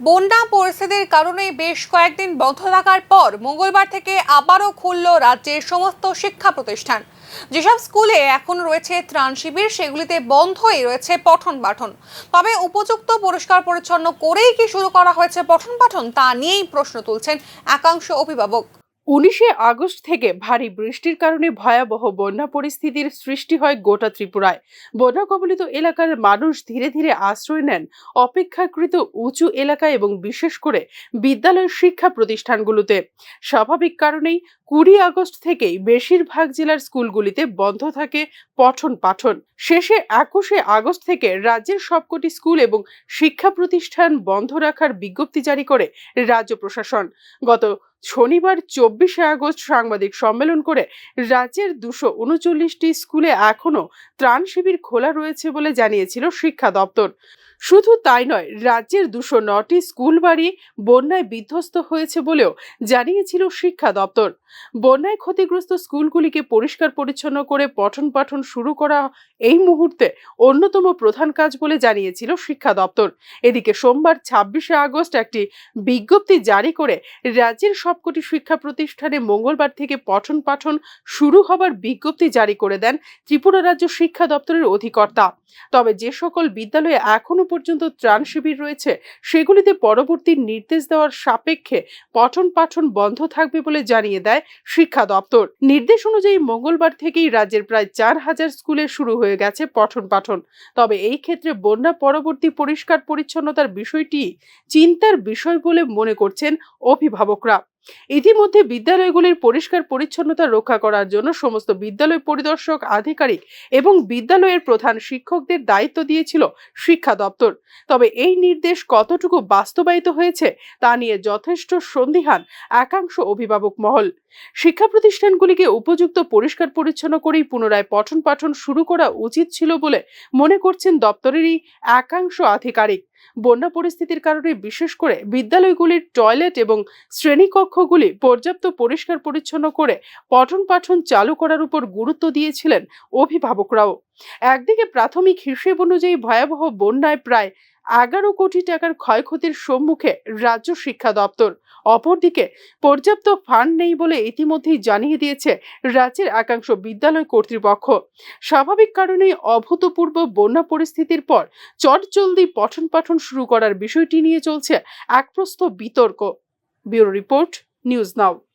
বন্যা পরিস্থিতির কারণে বেশ কয়েকদিন বন্ধ থাকার পর মঙ্গলবার থেকে আবারও খুলল রাজ্যের সমস্ত শিক্ষা প্রতিষ্ঠান। যেসব স্কুলে এখন রয়েছে ত্রাণ শিবির, সেগুলিতে বন্ধই রয়েছে পঠন পাঠন। তবে উপযুক্ত পরিষ্কার পরিচ্ছন্ন করেই কি শুরু করা হয়েছে পঠন পাঠন, তা নিয়েই প্রশ্ন তুলছেন একাংশ অভিভাবক। উনিশে আগস্ট থেকে ভারী বৃষ্টির কারণে ভয়াবহ বন্যা পরিস্থিতির সৃষ্টি হয় গোটা ত্রিপুরায়। বন্যা কবলিত এলাকার মানুষ ধীরে ধীরে আশ্রয় নেন অপেক্ষাকৃত উঁচু এলাকা এবং বিশেষ করে বিদ্যালয় শিক্ষা প্রতিষ্ঠানগুলোতে। স্বাভাবিক কারণেই কুড়ি আগস্ট থেকেই বেশিরভাগ জেলার স্কুলগুলিতে বন্ধ থাকে পঠন পাঠন। শেষে একুশে আগস্ট থেকে রাজ্যের সবকটি স্কুল এবং শিক্ষা প্রতিষ্ঠান বন্ধ রাখার বিজ্ঞপ্তি জারি করে রাজ্য প্রশাসন। গত শনিবার চব্বিশে আগস্ট সাংবাদিক সম্মেলন করে রাজ্যের দুশো উনচল্লিশটি স্কুলে এখনও ত্রাণ শিবির খোলা রয়েছে বলে জানিয়েছিল শিক্ষা দপ্তর। শুধু তাই নয়, রাজ্যের দুশো নটি স্কুল বাড়ি বন্যায় বিধ্বস্ত হয়েছে বলেও জানিয়েছিল শিক্ষা দপ্তর। বন্যায় ক্ষতিগ্রস্ত স্কুলগুলিকে পরিষ্কার পরিচ্ছন্ন করে পঠন পাঠন শুরু করা এই মুহূর্তে অন্যতম প্রধান কাজ বলে জানিয়েছিল শিক্ষা দপ্তর। এদিকে সোমবার ছাব্বিশে আগস্ট একটি বিজ্ঞপ্তি জারি করে রাজ্যের সবকটি শিক্ষা প্রতিষ্ঠানে মঙ্গলবার থেকে পঠন পাঠন শুরু হবার বিজ্ঞপ্তি জারি করে দেন ত্রিপুরা রাজ্য শিক্ষা দপ্তরের অধিকর্তা। তবে যে সকল বিদ্যালয়ে এখনও পর্যন্ত ত্রাণ শিবির রয়েছে, সেগুলিতে পরবর্তী নির্দেশ দেওয়ার সাপেক্ষে পঠন পাঠন বন্ধ থাকবে বলে জানিয়ে দেয় শিক্ষা দপ্তর। নির্দেশ অনুযায়ী মঙ্গলবার থেকেই রাজ্যের প্রায় চার হাজার স্কুলে শুরু হয়ে গেছে পঠন পাঠন। তবে এই ক্ষেত্রে বন্যা পরবর্তী পরিষ্কার পরিচ্ছন্নতার বিষয়টি চিন্তার বিষয় বলে মনে করছেন অভিভাবকরা। ইতিমধ্যে বিদ্যালয়গুলির পরিষ্কার পরিচ্ছন্নতা রক্ষা করার জন্য সমস্ত বিদ্যালয় পরিদর্শক, আধিকারিক এবং বিদ্যালয়ের প্রধান শিক্ষকদের দায়িত্ব দিয়েছিল শিক্ষা দপ্তর। তবে এই নির্দেশ কতটুকু বাস্তবায়িত হয়েছে তা নিয়ে যথেষ্ট সন্দিহান একাংশ অভিভাবক মহল। শিক্ষা প্রতিষ্ঠানগুলিকে উপযুক্ত পরিষ্কার পরিচ্ছন্ন করেই পুনরায় পঠন পাঠন শুরু করা উচিত ছিল বলে মনে করছেন দপ্তরেরই একাংশ আধিকারিক। বন্যা পরিস্থিতির কারণে বিশেষ করে বিদ্যালয়গুলির টয়লেট এবং শ্রেণীকক্ষগুলি পর্যাপ্ত পরিষ্কার পরিচ্ছন্ন করে পঠন পাঠন চালু করার উপর গুরুত্ব দিয়েছিলেন অভিভাবকরাও। একদিকে প্রাথমিক হিসেব অনুযায়ী ভয়াবহ বন্যায় প্রায় এগারো কোটি টাকার ক্ষয়ক্ষতির সম্মুখে রাজ্য শিক্ষা দপ্তর। অপরদিকে পর্যাপ্ত ফান্ড নেই বলে ইতিমধ্যেই জানিয়ে দিয়েছে রাজ্যের একাংশ বিদ্যালয় কর্তৃপক্ষ। স্বাভাবিক কারণেই অভূতপূর্ব বন্যা পরিস্থিতির পর চটজলদি পঠন পাঠন শুরু করার বিষয়টি নিয়ে চলছে একপ্রস্থ বিতর্ক। Bureau report, news now.